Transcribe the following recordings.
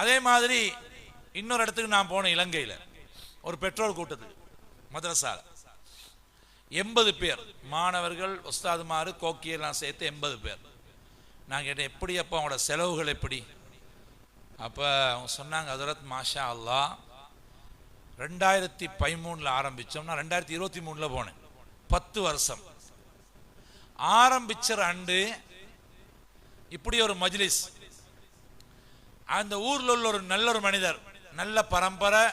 அதே மாதிரி இன்னொரு இடத்துக்கு நான் போனேன் இலங்கையில். ஒரு பெட்ரோல் கூட்டத்துக்கு மதரசால. எண்பது பேர் மாணவர்கள் ஒஸ்தாதுமாறு கோக்கியெல்லாம் சேர்த்து எண்பது பேர். நான் கேட்டேன் எப்படி அப்போ அவங்களோட செலவுகள் எப்படி? அப்போ அவங்க சொன்னாங்க அதரத் மாஷா அல்லாஹ் ரெண்டாயிரத்தி பதிமூணில் ஆரம்பித்தோம்னா ரெண்டாயிரத்தி இருபத்தி மூணில் போனேன். பத்து வருஷம். ஆரம்பிச்ச அண்டு இப்படி ஒரு மஜ்லிஸ் அந்த ஊரில் உள்ள ஒரு நல்ல ஒரு மனிதர் நல்ல பரம்பரை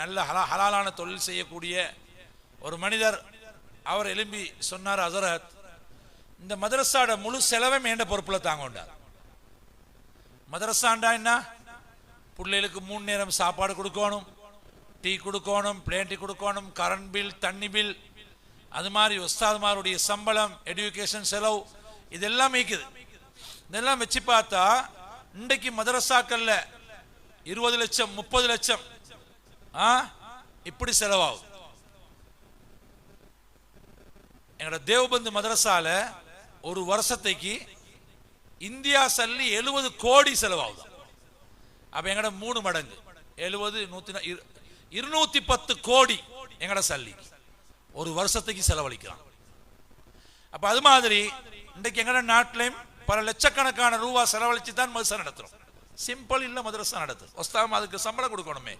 நல்ல ஹலா ஹலாலான தொழில் செய்யக்கூடிய ஒரு மனிதர். அவர் எழும்பி சொன்னார் ஹசரத் இந்த மதரசாட முழு செலவும் ஏண்ட பொறுப்பில் தாங்கொண்டார். மதரசாண்டா என்ன? பிள்ளைகளுக்கு மூணு நேரம் சாப்பாடு கொடுக்கணும் டீ கொடுக்கணும் பிளேன் டீ கொடுக்கணும் கரண்ட் பில் தண்ணி பில் அது மாதிரி உஸ்தாதுமாருடைய சம்பளம் எடுகேஷன் செலவு இதெல்லாம் மீக்குது. இதெல்லாம் வச்சு பார்த்தா இன்றைக்கு மதரசாக்கள்ல இருபது லட்சம் முப்பது லட்சம். ஆ? இப்படி செலவாகும். எங்களோட தேவபந்து மதரசால ஒரு வருஷத்தைக்கு இந்தியா சல்லி எழுபது கோடி செலவாகுது. அப்ப எங்கட மூணு மடங்கு. எழுபது நூத்தி இருநூத்தி பத்து கோடி எங்கட சல்லி ஒரு வருஷத்துக்கு செலவழிக்கிறான் அப்ப அது மாதிரி இன்றைக்கு எங்கட நாட்டிலையும் பல லட்சக்கணக்கான ரூபா செலவழிச்சு தான் மதுசா நடத்துறோம். சிம்பிள் இல்ல மதரசா நடத்து ஒஸ்தாம அதுக்கு சம்பளம் கொடுக்கணுமே.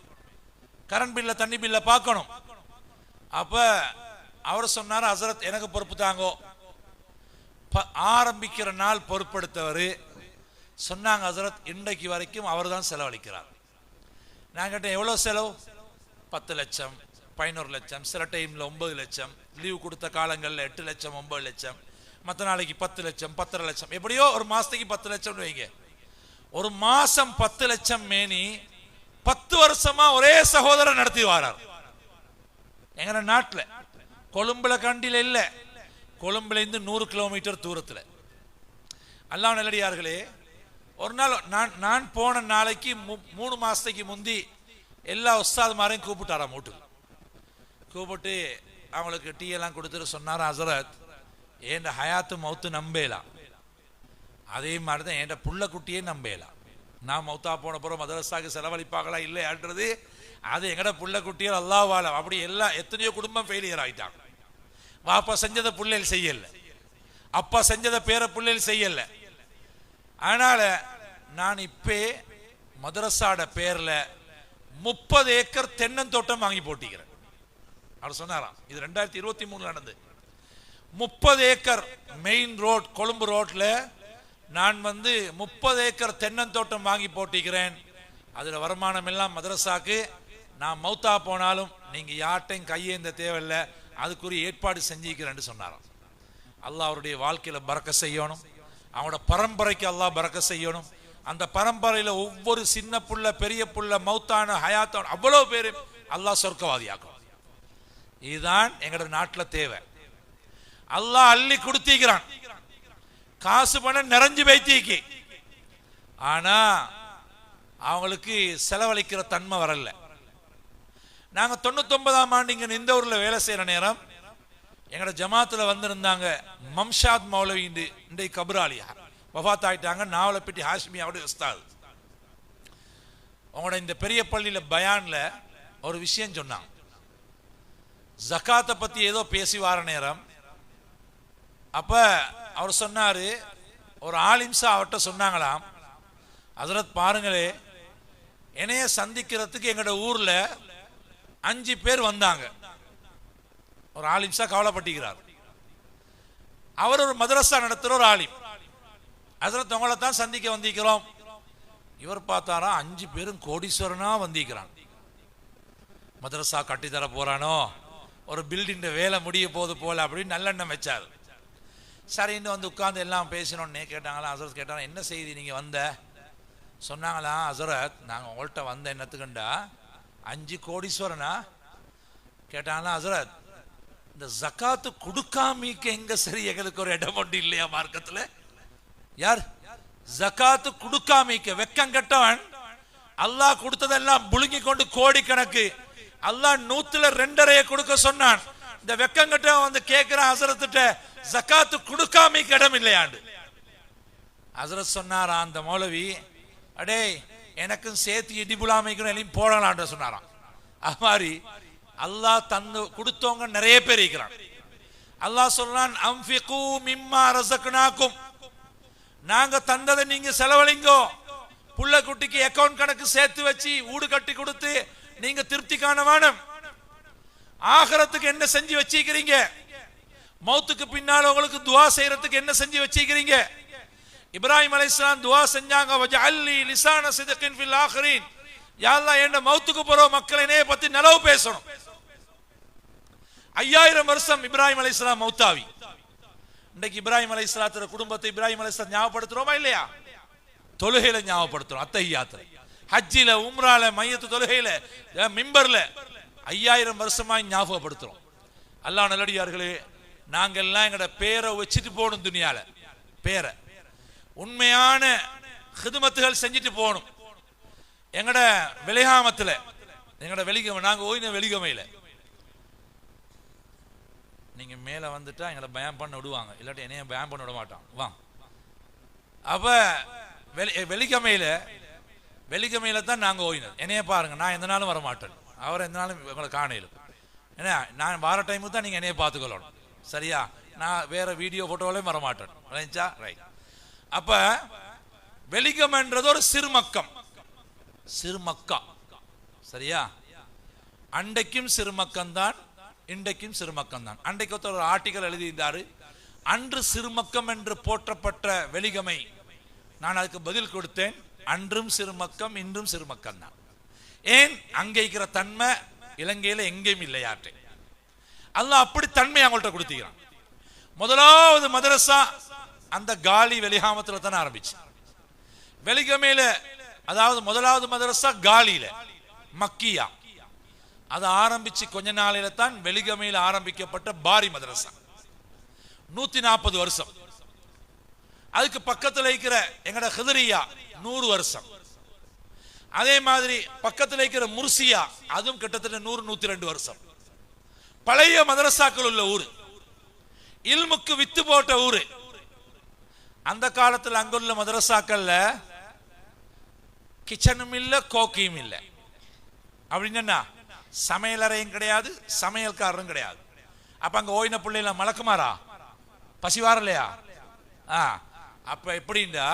கரண்ட் பில்ல தண்ணி பில்ல பார்க்கணும். அப்ப அவர் சொன்னார் ஹசரத் எனக்கு பொறுப்பு தாங்கோ. ப- ஆரம்பிக்கிற நாள் பொறுப்படுத்தவர். சொன்னாங்க ஹசரத் இன்றைக்கு வரைக்கும் அவர் தான் செலவழிக்கிறார். நான் கேட்டேன் எவ்வளோ செலவு? பத்து லட்சம் பதினோரு லட்சம் சில டைமில் ஒன்பது லட்சம் லீவு கொடுத்த காலங்களில் எட்டு லட்சம் ஒன்பது லட்சம். மற்ற நாளைக்கு பத்து லட்சம் பத்தரை லட்சம். எப்படியோ ஒரு மாசத்துக்கு பத்து லட்சம் வைங்க. ஒரு மாசம் பத்து லட்சம் மேனி பத்து வருஷமா ஒரே சகோதரர் நடத்தி வரார் எங்க நாட்டில். கொழும்புல கண்டில இல்ல. கொழும்புல இருந்து நூறு கிலோமீட்டர் தூரத்தில். அல்லாஹ் நல்லடியார்களே ஒரு நாள் நான் நான் போன நாளைக்கு மு- மூணு மாசத்துக்கு முந்தி எல்லா உஸ்தாதுமாரையும் கூப்பிட்டாராம் வீட்டுக்கு. கூப்பிட்டு அவங்களுக்கு டீ எல்லாம் கொடுத்துட்டு சொன்னார் ஹசரத். ஏண்ட ஹயாத்து மௌத்து நம்பேலாம் அதே மாதிரி தான் என் புள்ள குட்டியே நம்பேலாம் நான் மௌத்தா போன பிறகு மதரசாக்கு செலவழிப்பாங்களா இல்லையான்றது அது எங்கட புள்ள குட்டியர் அல்லாவாலம் அப்படி எல்லாம் எத்தனையோ குடும்பம் ஃபெயிலியர் ஆகிட்டாங்க வாப்பா செஞ்சதை பிள்ளைகள் செய்யலை. அப்பா செஞ்சதை பேர பிள்ளைகள் செய்யலை. அதனால நான் இப்பே மதரசாட பேரில் முப்பது ஏக்கர் தென்னந்தோட்டம் வாங்கி போட்டிக்கிறேன். அவர் சொன்னாராம் இது ரெண்டாயிரத்தி இருபத்தி மூணு நடந்தது. முப்பது ஏக்கர் மெயின் ரோட் கொழும்பு ரோட்டில் நான் வந்து முப்பது ஏக்கர் தென்னந்தோட்டம் வாங்கி போட்டிக்கிறேன் அதில் வருமானம் எல்லாம் மதரசாக்கு நான் மௌத்தா போனாலும் நீங்கள் யார்ட்டையும் கையேந்த தேவையில்லை. அதுக்குரிய ஏற்பாடு செஞ்சுக்கிறேன்னு சொன்னாராம். அல்லாஹ் அவருடைய வாழ்க்கையில் பறக்க செய்யணும். அவனோட பரம்பரைக்கு அல்லாஹ் பறக்க செய்யணும். அந்த பரம்பரையில் ஒவ்வொரு சின்ன புள்ள பெரிய புள்ள மௌத்தான ஹயாத்தான அவ்வளோ பேரும் அல்லாஹ் சொர்க்கவாதியாக்கணும் இதுதான் எங்களோட நாட்டில் தேவை. அல்லாஹ் அள்ளி கொடுத்திக்கிறான். காசு பணம் நிறைஞ்சு வைத்தீக்கி ஆனா அவங்களுக்கு செலவழிக்கிற தன்மை வரல. நாங்க தொண்ணூத்தொன்பதாம் ஆண்டு இங்க இந்த ஊர்ல வேலை செய்யற நேரம் எங்களோட ஜமாத்துல வந்திருந்தாங்க மம்ஷாத் மௌலவி இன்று இன்றைக்கு கபராலியா. வஃபாத் ஆயிட்டாங்க நாவலப்பட்டி ஹாஷ்மியாவோட உஸ்தாது. அவங்களோட இந்த பெரிய பள்ளியில பயான்ல ஒரு விஷயம் சொன்னாங்க. ஜக்காத்தை பத்தி ஏதோ பேசி வார நேரம் அப்ப அவர் சொன்னாரு ஒரு ஆலிம்சா அவர்கிட்ட சொன்னாங்களாம் ஹசரத் பாருங்களே என்னைய சந்திக்கிறதுக்கு எங்களோட ஊர்ல அஞ்சு பேர் வந்தாங்க. ஒரு ஆலிம்சா கவலைப்பட்டுகிறார் அவர் ஒரு மதரசா நடத்துற ஒரு ஆலிம். ஹசரத் உங்களை தான் சந்திக்க வந்திருக்கிறோம். இவர் பார்த்தாரா அஞ்சு பேரும் கோடீஸ்வரனா வந்திருக்கிறான். மதரசா கட்டித்தர போறானோ ஒரு பில்டிங் வேலை முடிய போது போல அப்படின்னு நல்லெண்ணம் வச்சாரு. சரின்னு வந்து உட்காந்து எல்லாம் பேசினோன்னே கேட்டாங்களா அசரத் கேட்டாங்க என்ன செய்தி நீங்கள் வந்த? சொன்னாங்களா அசரத் நாங்கள் உங்கள்கிட்ட வந்த என்னத்துக்குண்டா அஞ்சு கோடீஸ்வரனா? கேட்டாங்களா அசரத் இந்த ஜக்காத்து கொடுக்காமிக்க எங்க சரி எங்களுக்கு ஒரு இடம் ஒன்று இல்லையா மார்க்கத்தில்? யார்? ஜக்காத்து கொடுக்காமிக்க வெக்கம் கட்டவன். அல்லாஹ் கொடுத்ததெல்லாம் புழுங்கி கொண்டு கோடி கணக்கு அல்லாஹ் நூத்துல ரெண்டரைய கொடுக்க சொன்னான். இந்த வெக்கங்கிட்ட வந்து கேட்கிறான் ஹசரத்துட்ட ஜக்காத்து கொடுக்காமிக்க இடம் இல்லையாண்டு? ஹசரத் சொன்னாரா அந்த மௌலவி அடே எனக்கும் சேர்த்து இடிபுலாமைக்கணும் எல்லாம் போடலான்ற சொன்னாராம். அது மாதிரி அல்லாஹ் தந்து கொடுத்தவங்க நிறைய பேர் இருக்கிறான். அல்லாஹ் சொல்றான் அம்ஃபிகு மிம்மா ரசக்னாக்கும் நாங்க தந்ததை நீங்க செலவழிங்கோ. புள்ள குட்டிக்கு அக்கவுண்ட் கணக்கு சேர்த்து வச்சு ஊடு கட்டி கொடுத்து நீங்க திருப்தி காண வேணும். ஆகரத்துக்கு என்ன செஞ்சு வச்சிருக்கிறீங்க? மௌத்துக்கு பின்னால் உங்களுக்கு துவா செய்யறதுக்கு என்ன செஞ்சு வச்சிருக்கிறீங்க? இப்ராஹிம் அலைஹிஸ்ஸலாம் துவா செஞ்சாங்க வஜஅல்லி லிசான சிதகின் ஃபில் ஆഖിരീன் யா அல்லாஹ் என்ன மௌத்துக்கு போற மக்களினே பத்தி நலவு பேசணும்? ஐயாயிரம் வருஷம் இப்ராஹிம் அலைஹிஸ்ஸலாம் மௌத்தாவி. இன்னைக்கு இப்ராஹிம் அலைஹிஸ்ஸலாத்தோட குடும்பத்தை இப்ராஹிம் அலைஹிஸ்ஸலாம் ஞாபகப்படுத்துறோமா இல்லையா? தொழுகையில ஞாபகப்படுத்துறோம் அத்தஹியாத்துல ஹஜ்ஜில உம்ரால மையத்து தொழுகையில மிம்பர்ல. ஐயாயிரம் வருஷமா ஞாபகப்படுத்துறோம். அல்லா நல்லடியார்களே நாங்கள்லாம் எங்கட பேரை வச்சுட்டு போகணும் துணியால பேரை. உண்மையான ஹிதுமத்துகள் செஞ்சுட்டு போகணும். எங்கட வெளிகாமத்தில் எங்கட வெளிகமை நாங்கள் ஓய்ன வெளிகமையில். நீங்க மேல வந்துட்டா எங்களை பயம் பண்ண விடுவாங்க. இல்லாட்டி என்னைய பயம் பண்ண விட மாட்டான். வா. அப்ப வெளி வெள்ளிக்கிழமையில வெள்ளிக்கிழமையில தான் நாங்கள் ஓய்னது என்னைய பாருங்க நான் எந்த நாளும் வர மாட்டேன் அவர் எந்த நாளும் உங்களை காணையில் ஏன்னா நான் வார டைமுக்கு தான் நீங்க என்னைய பார்த்துக்கொள்ளணும். சரியா? நான் வேற வீடியோ போட்டோவிலையும் வர மாட்டேன் விளைஞ்சா ரைட் அப்ப வெலிகம்ன்றது ஒரு சிறுமக்கம். சிறுமக்கா. சரியா? அண்டைக்கும் சிறுமக்கம் தான் இன்றைக்கும் சிறுமக்கம் தான். அன்றைக்கு ஒருத்தர் ஒரு ஆர்டிக்கல் எழுதியிருந்தாரு. அன்று சிறுமக்கம் என்று போற்றப்பட்ட வெளிகமை நான் அதுக்கு பதில் கொடுத்தேன். அன்றும் சிறுமக்கம் இன்றும் சிறுமக்கம் தான். ஏன்? அங்கே இருக்கிற தன்மை இலங்கையில எங்கேயும் இல்லையாட்டே. அல்லாஹ் அப்படி தன்மை அவங்கள்ட்ட கொடுத்துக்கிறான். முதலாவது மதரசா அந்த காலி வெளிகாமத்தில் தானே ஆரம்பிச்சு. வெளிகமையில அதாவது முதலாவது மதரசா காலியில மக்கியா. அதை ஆரம்பிச்சு கொஞ்ச நாளையில தான் வெளிகமையில் ஆரம்பிக்கப்பட்ட பாரி மதரசா நூத்தி நாற்பது வருஷம். அதுக்கு பக்கத்துல இருக்கிற எங்கட ஹிதரியா நூறு வருஷம். அதே மாதிரி பக்கத்துல இருக்கிற முர்சியா அதுவும் கிட்டத்தட்ட நூறு நூத்தி ரெண்டு வருஷம். பழைய மதரசாக்கள் உள்ள ஊர். இல்முக்கு வித்து போட்ட ஊரு. அந்த காலத்துல அங்குள்ள மதரசாக்கள்ல கிச்சனும் இல்ல கோக்கியும் இல்ல. அப்படின்னு என்ன சமையலறையும் கிடையாது சமையல்காரரும் கிடையாது. அப்ப அங்க ஓய்ன பிள்ளைல மலக்குமாரா? பசி வரலையா ஆ அப்ப எப்படின்னா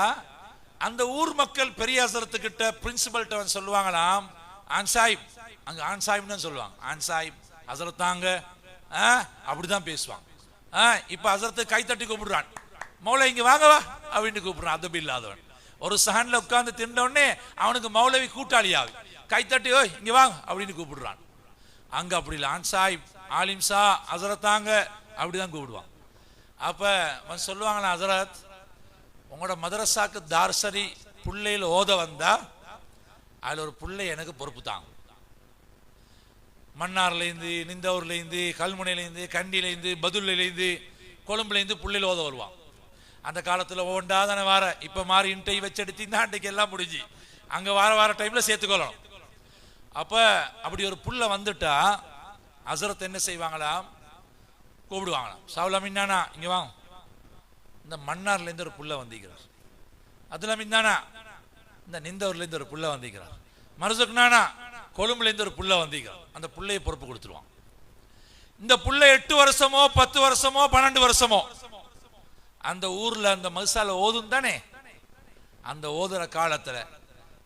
அந்த ஊர் மக்கள் பெரிய அசரத்துக்கிட்ட பிரின்சிபல்கிட்ட வந்து சொல்லுவாங்களாம் ஆன் சாஹிப். அங்க ஆன் சாஹிப்னு தான் சொல்லுவாங்க. ஆன் சாஹிப் அசரத்தாங்க ஆ, அப்படிதான் பேசுவாங்க. ஆ, இப்ப அசரத்து கை தட்டி கூப்பிடுறான். மௌலை இங்க வாங்க வா. அப்படின்னு கூப்பிடுறான். அதபி இல்லாதவன். ஒரு சஹன்ல உட்கார்ந்து தின்னோடனே அவனுக்கு மௌலவி கூட்டாளி ஆகும் கை தட்டி ஓய் இங்க வாங்க. அப்படின்னு கூப்பிடுறான். அங்க அப்படி இல்லை. ஆன் சாஹிப் ஆலிம் சா அசரத்தாங்க அப்படிதான் கூப்பிடுவான். அப்ப வந்து சொல்லுவாங்களா ஹசரத் உங்களோட மதரசாக்கு தார்சரி புள்ளையில் ஓத வந்தா அதில் ஒரு புள்ளை எனக்கு பொறுப்பு தாங்க மன்னார்லேருந்து நிந்தவூர்லேருந்து கல்முனையிலேருந்து கண்டியிலேருந்து பதுல்லேருந்து கொழும்புலேருந்து புள்ளையில் ஓத வருவான். அந்த காலத்தில் ஓண்டா தானே வார இப்போ மாறி இன்டை வச்செடுத்தின்னா அன்றைக்கு எல்லாம் முடிஞ்சு அங்கே வார வார டைமில் சேர்த்துக்கொள்ளணும். அப்போ அப்படி ஒரு புள்ள வந்துட்டா அசரத் என்ன செய்வாங்களாம்? கூப்பிடுவாங்களாம். சவுலா மின்னானா இங்கே வாங்க. இந்த மன்னார்லேருந்து ஒரு புள்ள வந்திருக்கிறார். அதுல இந்தானா? இந்த நிந்தவர்லேருந்து ஒரு புள்ள வந்திருக்கிறார். மருசுக்குனானா கொழும்புலேருந்து ஒரு புள்ள வந்திருக்கிறார். அந்த புள்ளையை பொறுப்பு கொடுத்துருவான். இந்த புள்ள எட்டு வருஷமோ பத்து வருஷமோ பன்னெண்டு வருஷமோ அந்த ஊர்ல அந்த மதுசால ஓதும் தானே? அந்த ஓதுற காலத்துல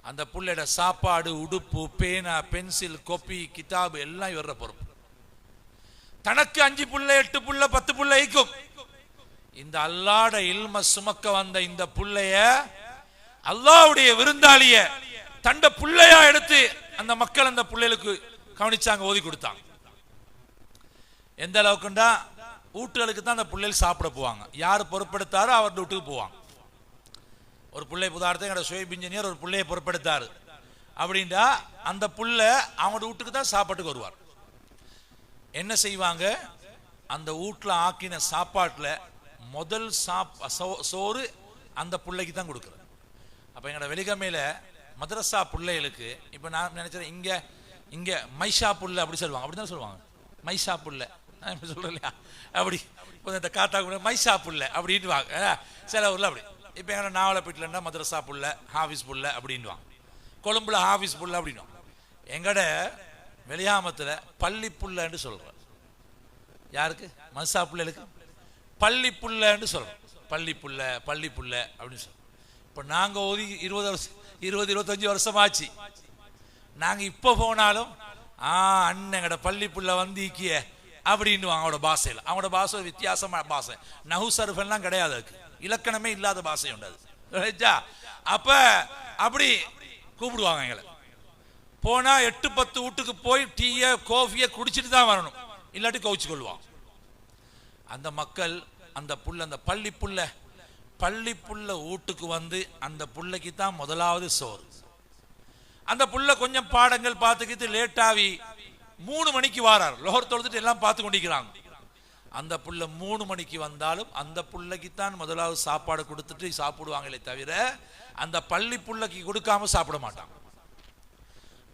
அந்த புள்ளையோட சாப்பாடு உடுப்பு பேனா பென்சில் கொப்பி கிதாபு எல்லாம் இவர பொறுப்பு. தனக்கு அஞ்சு புள்ள எட்டு புள்ள பத்து புள்ள ஈக்கும். இந்த அல்லாட இல்ம சுமக்க வந்த இந்த புள்ளைய அல்லாவுடைய விருந்தாளிய தண்ட புள்ளையா எடுத்து அந்த மக்கள் அந்த புள்ளைகளுக்கு கவனிச்சாங்க ஓதி கொடுத்தாங்க. எந்த அளவுக்குண்டா? வீட்டுகளுக்கு தான் அந்த பிள்ளைகள் சாப்பிட போவாங்க. யார் பொறுப்பெடுத்தாரோ அவர் வீட்டுக்கு போவாங்க. ஒரு பிள்ளை புதார்த்தம் எங்களோட சுயப் இன்ஜினியர் ஒரு பிள்ளையை பொறுப்பெடுத்தாரு. அப்படின்டா அந்த புள்ள அவங்களோட வீட்டுக்கு தான் சாப்பாட்டுக்கு வருவார். என்ன செய்வாங்க? அந்த வீட்டில் ஆக்கின சாப்பாட்டில் முதல் சாப் சோ- சோறு அந்த பிள்ளைக்கு தான் கொடுக்குறது அப்போ எங்களோட வெளிகமையில் மதரசா பிள்ளைகளுக்கு இப்போ நான் நினைச்சேன் இங்கே இங்கே மைஷா புல்ல அப்படி சொல்லுவாங்க. அப்படி தான் சொல்லுவாங்க. மைஷா புல்லை நான் இப்படி சொல்கிறேன் இல்லையா? அப்படி. இப்போ இந்த காட்டா கூட மைஷா புல்ல அப்படின்ட்டு வாங்க சில ஊரில் அப்படி. இப்போ எங்களோட நாவலப்பீட்டில்னா மதரசா புல்லை ஹாஃபிஸ் புல்ல அப்படின்வாங்க கொழும்புல ஆபீஸ் புல்லை அப்படின்வாங்க எங்கட வெளியாமத்துல பள்ளி புல்லைன்னு சொல்றோம் யாருக்கு? மதுசா பிள்ளைகளுக்கு? பள்ளி புள்ளன்னு சொல்கிறோம் பள்ளி புள்ள பள்ளி புள்ள அப்படின்னு சொல்கிறோம் இப்போ நாங்கள் ஒதுக்கி இருபது வருஷம் இருபது இருபத்தஞ்சி வருஷம் ஆச்சு நாங்கள் இப்போ போனாலும் ஆ அண்ணங்கட பள்ளி புள்ள வந்து இக்கிய அப்படின்னு அவங்களோட பாஷையில். அவங்களோட பாஷை வித்தியாசமான பாஷை. நகு சருஃபெல்லாம் கிடையாது அதுக்கு. இலக்கணமே இல்லாத பாஷை உண்டு அது. அப்போ அப்படி கூப்பிடுவாங்க எங்களை. போனால் எட்டு பத்து வீட்டுக்கு போய் டீயை கோஃபியை குடிச்சிட்டு தான் வரணும். இல்லாட்டி கவுச்சு கொள்வான் அந்த மக்கள் அந்த புள்ள அந்த பள்ளி புள்ள பள்ளி புள்ள வீட்டுக்கு வந்து அந்த புள்ளைக்கு தான் முதலாவது சோறு. அந்த புள்ள கொஞ்சம் பாடங்கள் பார்த்துக்கிட்டு லேட்டாவி மூணு மணிக்கு வாரார். லோகர் தொழுதுட்டு எல்லாம் பார்த்து கொண்டிருக்கிறாங்க. அந்த புள்ள மூணு மணிக்கு வந்தாலும் அந்த புள்ளைக்குத்தான் முதலாவது சாப்பாடு கொடுத்துட்டு சாப்பிடுவாங்களே தவிர அந்த பள்ளி புள்ளைக்கு கொடுக்காம சாப்பிட மாட்டாங்க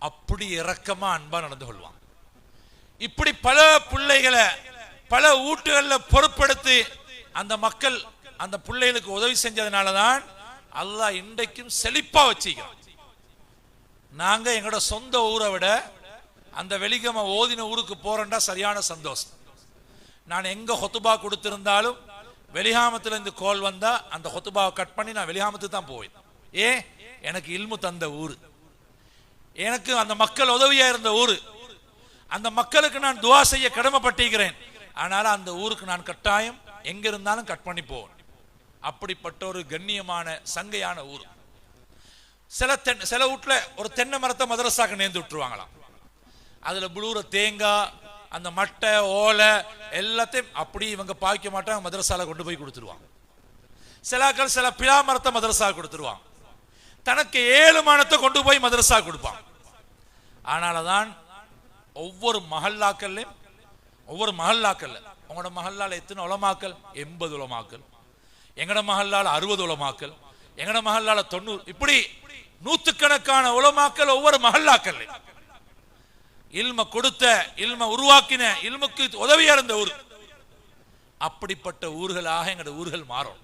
அப்படி இறக்கமா அன்பா நடந்து கொள்வாங்க இப்படி பல பிள்ளைகளை பல ஊட்டுகளில் பொறுப்படுத்தி அந்த மக்கள் அந்த பிள்ளைகளுக்கு உதவி செஞ்சதுனால தான் அல்லாஹ் இன்றைக்கும் செழிப்பாக வச்சுக்கிறோம் நாங்கள் எங்களோட சொந்த ஊரை விட அந்த வெலிகம ஓதின ஊருக்கு போகிறேன்டா சரியான சந்தோஷம். நான் எங்கே ஹொத்துபா கொடுத்திருந்தாலும் வெளிகாமத்துலேருந்து கோல் வந்தால் அந்த ஹொத்துபாவை கட் பண்ணி நான் வெளிகாமத்துக்கு தான் போவேன். ஏ எனக்கு இல்மு தந்த ஊர். எனக்கு அந்த மக்கள் உதவியாக இருந்த ஊர். அந்த மக்களுக்கு நான் துவா செய்ய கடமைப்பட்டிருக்கிறேன். ஆனால அந்த ஊருக்கு நான் கட்டாயம் எங்க இருந்தாலும் கட் பண்ணி போவேன். அப்படிப்பட்ட ஒரு கண்ணியமான சங்கையான ஊர். சில தென் சில வீட்டில் ஒரு தென்னை மரத்தை மதரசாக்கு நேர்ந்து விட்டுருவாங்களாம். அதில் புளூர தேங்காய் அந்த மட்டை ஓலை எல்லாத்தையும் அப்படி இவங்க பாய்க்க மாட்டாங்க மதரசாவில் கொண்டு போய் கொடுத்துருவாங்க. சிலாக்கள் சில பிலா மரத்தை மதரசா கொடுத்துருவாங்க. தனக்கு ஏழு மானத்தை கொண்டு போய் மதரசா கொடுப்பான் ஆனாலதான் ஒவ்வொரு மஹல்லாக்கள்லையும் ஒவ்வொரு மஹல்லாக்கள்ல உங்களோட மஹல்லால எத்தனை உலமாக்கல் எண்பது உலமாக்கல் எங்கட மஹல்லால அறுபது உலமாக்கல் எங்கட மஹல்லால தொண்ணூறு இப்படி நூத்துக்கணக்கான உலமாக்கல் ஒவ்வொரு மஹல்லாக்கல்ல இல்ம கொடுத்த இல்ம உருவாக்கின இல்முக்கு உதவியா இருந்த ஊர். அப்படிப்பட்ட ஊர்களாக எங்களோட ஊர்கள் மாறும்.